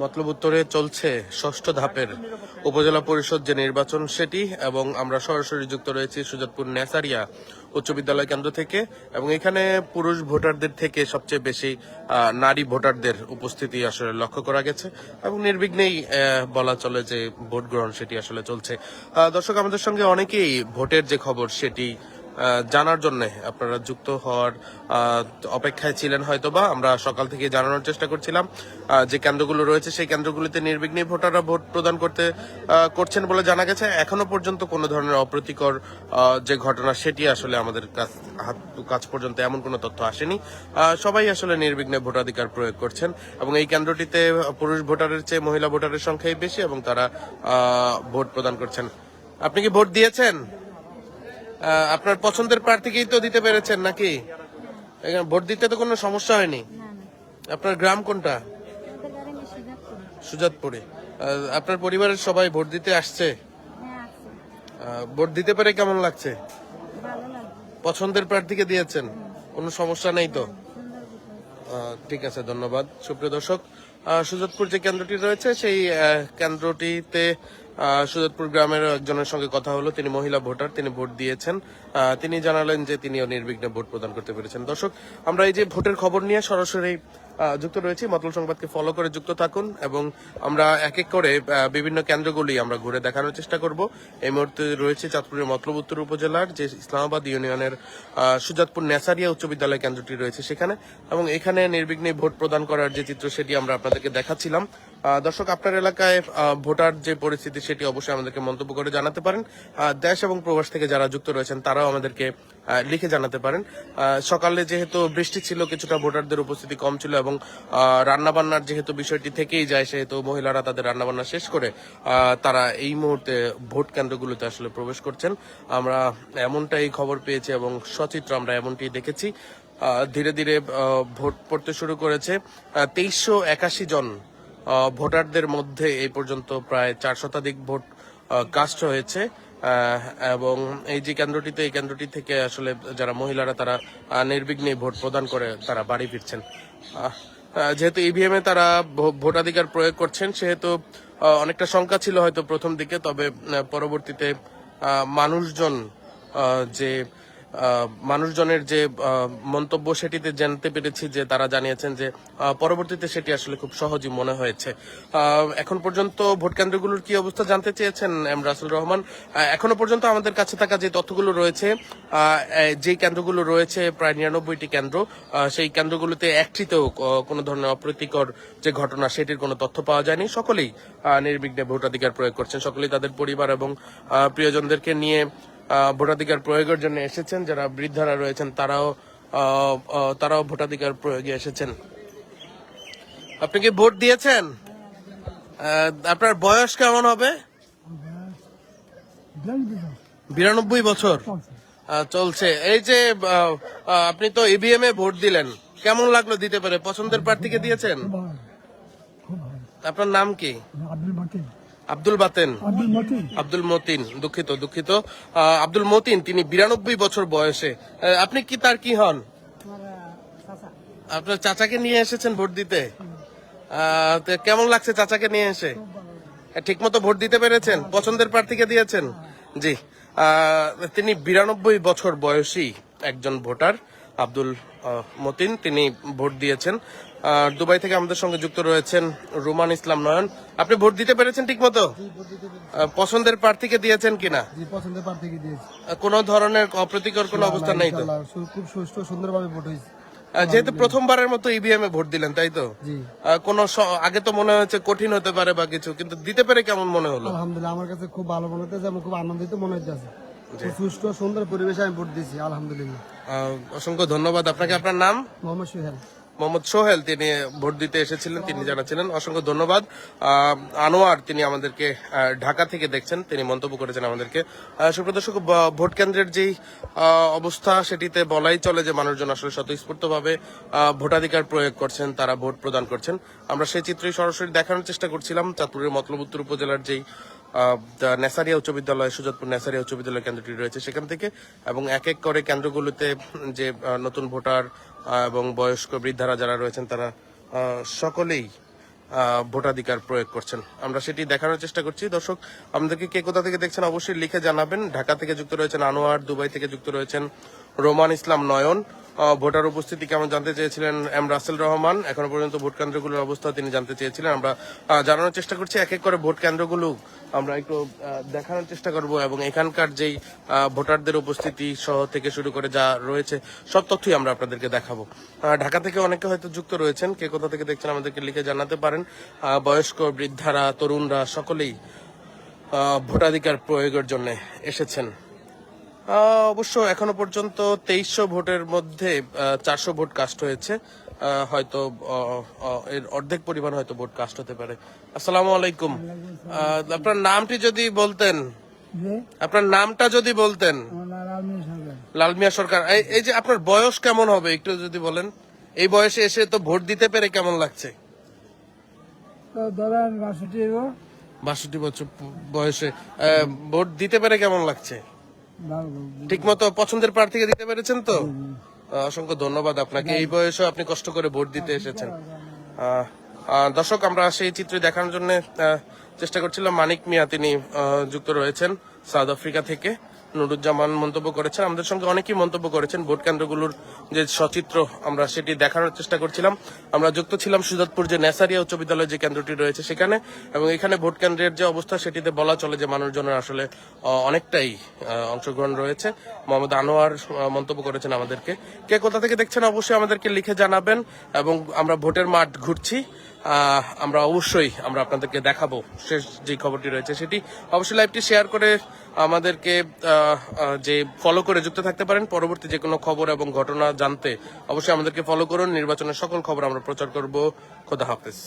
মতলব উত্তরে চলছে ষষ্ঠ ধাপের উপজেলা পরিষদ যে নির্বাচন সেটি এবং আমরা সরাসরি যুক্ত রয়েছি সুজাতপুর নেসারিয়া উচ্চ বিদ্যালয় কেন্দ্র থেকে এবং এখানে পুরুষ ভোটারদের থেকে সবচেয়ে বেশি নারী ভোটারদের উপস্থিতি আসলে লক্ষ্য করা গেছে এবং নির্বিঘ্নেই বলা চলে যে ভোট গ্রহণ সেটি আসলে চলছে। দর্শক, আমাদের সঙ্গে অনেকেই ভোটের যে খবর সেটি জানার জন্য আপনারা যুক্ত হওয়ার অপেক্ষায় ছিলেন হয়তোবা। আমরা সকাল থেকে জানানোর চেষ্টা করছিলাম যে কেন্দ্রগুলো রয়েছে সেই কেন্দ্রগুলিতে নির্বিঘ্নে ভোটাররা ভোট প্রদান করতে করছেন বলে জানা গেছে। এখনও পর্যন্ত কোনো ধরনের অপ্রীতিকর যে ঘটনা সেটি আসলে আমাদের কাছ, হাত, কাছ পর্যন্ত এমন কোনো তথ্য আসেনি। সবাই আসলে নির্বিঘ্নে ভোটাধিকার প্রয়োগ করছেন এবং এই কেন্দ্রটিতে পুরুষ ভোটারের চেয়ে মহিলা ভোটারের সংখ্যাই বেশি এবং তারা ভোট প্রদান করছেন। আপনি কি ভোট দিয়েছেন? আপনার পছন্দের প্রার্থীকেই তো দিতে পেরেছেন নাকি? এখানে ভোট দিতে তো কোনো সমস্যা হয়নি? আপনার গ্রাম কোনটা? সুজাতপুরে। আপনার পরিবারের সবাই ভোট দিতে আসছে? হ্যাঁ ভোট দিতে পেরে কেমন লাগছে? পছন্দের প্রার্থীকে দিয়েছেন? কোনো সমস্যা নেই তো? ঠিক আছে ধন্যবাদ। সুপ্রিয় দর্শক সুজাতপুর যে কেন্দ্রটি রয়েছে সেই কেন্দ্রটিতে সুজাতপুর গ্রামের একজনের সঙ্গে কথা হলো। তিনি মহিলা ভোটার, তিনি ভোট দিয়েছেন। তিনি জানালেন যে তিনিও নির্বিঘ্নে ভোট প্রদান করতে পেরেছেন। দর্শক, আমরা এই যে ভোটের খবর নিয়ে সরাসরি যুক্ত রয়েছি। মতল সংবাদকে ফলো করে যুক্ত থাকুন এবং আমরা এক এক করে বিভিন্ন কেন্দ্রগুলি আমরা ঘুরে দেখানোর চেষ্টা করব। এই মুহূর্তে রয়েছে চাঁদপুরের মতলব উত্তর উপজেলার, যে ইসলামাবাদ ইউনিয়নের সুজাতপুর নেসারিয়া উচ্চ বিদ্যালয় কেন্দ্রটি রয়েছে সেখানে এবং এখানে নির্বিঘ্নে ভোট প্রদান করার যে চিত্র সেটি আমরা আপনাদেরকে দেখাচ্ছিলাম। দর্শক, আপনার এলাকায় ভোটার যে পরিস্থিতি সেটি অবশ্যই আমাদেরকে মন্তব্য করে জানাতে পারেন। দেশ এবং প্রবাস থেকে যারা যুক্ত রয়েছেন, তারাও আমাদেরকে লিখে জানাতে পারেন। সকালে যেহেতু বৃষ্টি ছিল, কিছুটা ভোটারদের উপস্থিতি কম ছিল এবং রান্নাবান্নার যেহেতু বিষয়টি থেকেই যায়, সেহেতু মহিলারা তাদের রান্নাবান্না শেষ করে তারা এই মুহূর্তে ভোট কেন্দ্রগুলোতে আসলে প্রবেশ করছেন। আমরা এমনটাই খবর পেয়েছি এবং সচিত্র আমরা এমনটি দেখেছি। ধীরে ধীরে ভোট পড়তে শুরু করেছে। তেইশশো একাশি জন ভোটারদের মধ্যে এই পর্যন্ত প্রায় চার শতাধিক ভোট কাস্ট হয়েছে। এবং এই যে কেন্দ্রটিতে, এই কেন্দ্রটি থেকে আসলে যারা মহিলারা তারা নির্বিঘ্নে ভোট প্রদান করে তারা বাড়ি ফিরছেন। যেহেতু ইভিএম এ তারা ভোটাধিকার প্রয়োগ করছেন, সেহেতু অনেকটা শঙ্কা ছিল হয়তো প্রথম দিকে, তবে পরবর্তীতে মানুষজন যে মানুষজনের যে মন্তব্য সেটিতে জানতে পেরেছি যে তারা জানিয়েছেন যে পরবর্তীতে সেটি আসলে খুব সহজই মনে হয়েছে। এখন পর্যন্ত ভোট কেন্দ্রগুলোর কি অবস্থা জানতে চেয়েছেন এম রাসুল রহমান? এখনও পর্যন্ত আমাদের কাছে থাকা যে তথ্যগুলো রয়েছে যে কেন্দ্রগুলো রয়েছে প্রায় নিরানব্বইটি কেন্দ্র সেই কেন্দ্রগুলোতে একটিতেও কোনো ধরনের অপ্রীতিকর যে ঘটনা সেটির কোনো তথ্য পাওয়া যায়নি। সকলেই নির্বিঘ্নে ভোটাধিকার প্রয়োগ করছেন। সকলেই তাদের পরিবার এবং প্রিয়জনদেরকে নিয়ে ভোটাধিকার প্রয়োগের জন্য এসেছেন যারা বৃদ্ধারা রয়েছেন তারাও তারাও ভোটাধিকার প্রয়োগে এসেছেন। আপনি কি ভোট দিয়েছেন? আপনার বয়স কেমন হবে? বিরানব্বই বছর। চলছে। এই যে আপনি তো ইভিএম এ ভোট দিলেন। কেমন লাগল দিতে পারে? পছন্দের প্রার্থীকে দিয়েছেন? আপনার নাম কি? আব্দুল বাতেন। আব্দুল মতিন। দুঃখিত দুঃখিত। আব্দুল মতিন তিনি বিরানব্বই বছর বয়সে। আপনি কি তার কি হন? আপনার চাচাকে নিয়ে এসেছেন ভোট দিতে? কেমন লাগছে চাচাকে নিয়ে এসে? ঠিক মতো ভোট দিতে পেরেছেন? পছন্দের প্রার্থীকে দিয়েছেন? জি। তিনি বিরানব্বই বছর বয়সী একজন ভোটার আব্দুল মতিন তিনি ভোট দিয়েছেন। দুবাই থেকে আমাদের সঙ্গে যুক্ত রয়েছেন রুমান ইসলাম নয়ন। আপনি ভোট দিতে পেরেছেন ঠিক মতো পছন্দের প্রার্থীকে দিয়েছেন কিনা? জি পছন্দের প্রার্থীকে দিয়েছি। কোনো ধরনের অপ্রীতিকর কোনো অবস্থা নেই তো? খুব সুষ্ঠু সুন্দরভাবে ভোট হয়েছে। যেহেতু প্রথমবারের মতো ইভিএম এ ভোট দিলেন তাই তো? কোনো আগে তো মনে হয়েছে কঠিন হতে পারে বা কিছু কিন্তু দিতে পেরে কেমন মনে হলো? আলহামদুলিল্লাহ আমার কাছে খুব ভালো মনে হচ্ছে আমি খুব আনন্দিত মনে হচ্ছে সুষ্ঠু সুন্দর পরিবেশে আমি ভোট দিয়েছি আলহামদুলিল্লাহ। অসংখ্য ধন্যবাদ। আপনাকে আপনার নাম? মোহাম্মদ সোহেল। মোহাম্মদ সোহেল তিনি ভোট দিতে এসেছিলেন তিনি জানাচ্ছিলেন। অসংখ্য ধন্যবাদ। আনোয়ার তিনি আমাদেরকে ঢাকা থেকে দেখছেন তিনি মন্তব্য করেছেন আমাদেরকে। সুপ্রদর্শক ভোট কেন্দ্রের যেই অবস্থা সেটিতে বলাই চলে যে মানুষজন আসলে স্বতঃস্ফূর্তভাবে ভোটাধিকার প্রয়োগ করছেন তারা ভোট প্রদান করছেন। আমরা সেই চিত্রই সরাসরি দেখানোর চেষ্টা করছিলাম চাঁদপুরের মতলব উত্তর উপজেলার যেই নেসারিয়া উচ্চ বিদ্যালয়, সুজাতপুর নেসারিয়া উচ্চ বিদ্যালয় কেন্দ্রটি রয়েছে সেখান থেকে এবং এক এক করে কেন্দ্রগুলোতে যে নতুন ভোটার এবং বয়স্ক বৃদ্ধারা যারা রয়েছেন তারা সকলেই ভোটাধিকার প্রয়োগ করছেন। আমরা সেটি দেখানোর চেষ্টা করছি। দর্শক, আমাদেরকে কে কোথা থেকে দেখছেন অবশ্যই লিখে জানাবেন। ঢাকা থেকে যুক্ত রয়েছেন আনোয়ার, দুবাই থেকে যুক্ত রয়েছেন রোমান ইসলাম নয়ন ভোটার উপস্থিতি কেমন জানতে চেয়েছিলেন এম রাসেল রহমান? এখনও পর্যন্ত ভোট কেন্দ্রগুলোর অবস্থা তিনি জানতে চেয়েছিলেন। আমরা জানানোর চেষ্টা করছি, এক এক করে ভোট কেন্দ্রগুলো আমরা একটু দেখানোর চেষ্টা করব এবং এখানকার যেই ভোটারদের উপস্থিতি সহ থেকে শুরু করে যা রয়েছে, সব তথ্যই আমরা আপনাদেরকে দেখাবো। ঢাকা থেকে অনেকে হয়তো যুক্ত রয়েছেন, কে কোথা থেকে দেখছেন আমাদেরকে লিখে জানাতে পারেন। বয়স্ক, বৃদ্ধারা, তরুণরা সকলেই ভোটাধিকার প্রয়োগের জন্য এসেছেন। অবশ্য এখনও পর্যন্ত তেইশশো ভোটের মধ্যে চারশো ভোট কাস্ট হয়েছে। হয়তো এর অর্ধেক পরিমাণ হয়তো ভোট কাস্ট হতে পারে। আসসালামু আলাইকুম। আপনার নামটি যদি বলতেন। আপনার নামটা যদি বলতেন। লালমিয়া সরকার। এই- যে আপনার বয়স কেমন হবে একটু যদি বলেন। এই বয়সে এসে তো ভোট দিতে পেরে কেমন লাগছে? বাষট্টি বছর বয়সে ভোট দিতে পেরে কেমন লাগছে? ঠিক মতো পছন্দের প্রার্থীকে দিতে পেরেছেন তো? অসংখ্য ধন্যবাদ আপনাকে। এই বয়সে আপনি কষ্ট করে ভোট দিতে এসেছেন। দর্শক, আমরা সেই চিত্র দেখানোর জন্য চেষ্টা করছিলাম। মানিক মিয়া তিনি যুক্ত রয়েছেন সাউথ আফ্রিকা থেকে। নুরুজ্জামান মন্তব্য করেছেন। আমাদের সঙ্গে অনেকেই মন্তব্য করেছেন। ভোট কেন্দ্রগুলোর যে সচিত্র, আমরা সেটি দেখানোর চেষ্টা করছিলাম। আমরা যুক্ত ছিলাম সুজাতপুর যে নেসারিয়া উচ্চ বিদ্যালয় যে কেন্দ্রটি রয়েছে সেখানে এবং এখানে ভোট কেন্দ্রের যে অবস্থা, সেটিতে বলা চলে যে মানুষজনের আসলে অনেকটাই অংশগ্রহণ রয়েছে। মোহাম্মদ আনোয়ার মন্তব্য করেছেন আমাদেরকে। কে কোথা থেকে দেখছেন অবশ্যই আমাদেরকে লিখে জানাবেন এবং আমরা ভোটের মাঠ ঘুরছি। আমরা অবশ্যই আমরা আপনাদেরকে দেখাবো। শেষ যে খবরটি রয়েছে সেটি অবশ্যই লাইভটি শেয়ার করে আমাদেরকে যে ফলো করে যুক্ত থাকতে পারেন। পরবর্তী যে কোনো খবর এবং ঘটনা জানতে অবশ্যই আমাদেরকে ফলো করুন। নির্বাচনের সকল খবর আমরা প্রচার করব। খোদা হাফেজ।